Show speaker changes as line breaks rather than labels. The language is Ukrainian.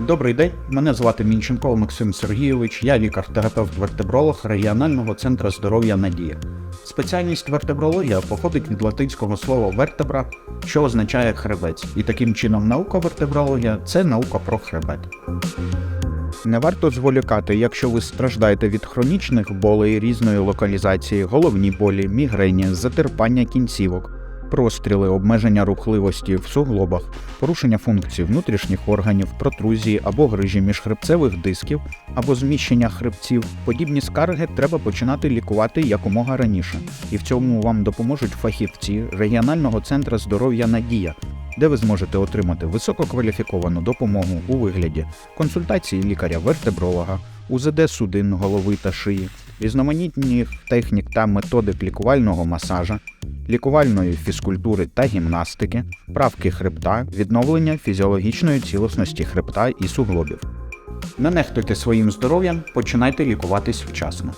Добрий день, мене звати Мінченков Максим Сергійович, я лікар-терапевт-вертебролог регіонального центру здоров'я Надія. Спеціальність вертебрологія походить від латинського слова вертебра, що означає хребець, і таким чином наука вертебрологія це наука про хребет. Не варто зволікати, якщо ви страждаєте від хронічних болей різної локалізації, головні болі, мігрені, затерпання кінцівок, простріли, обмеження рухливості в суглобах, порушення функцій внутрішніх органів, протрузії або грижі міжхребцевих дисків або зміщення хребців. Подібні скарги треба починати лікувати якомога раніше, і в цьому вам допоможуть фахівці регіонального центру здоров'я Надія, де ви зможете отримати висококваліфіковану допомогу у вигляді консультації лікаря-вертебролога, УЗД судин голови та шиї, різноманітних технік та методик лікувального масажа, лікувальної фізкультури та гімнастики, правки хребта, відновлення фізіологічної цілісності хребта і суглобів. Не нехтуйте своїм здоров'ям, починайте лікуватись вчасно.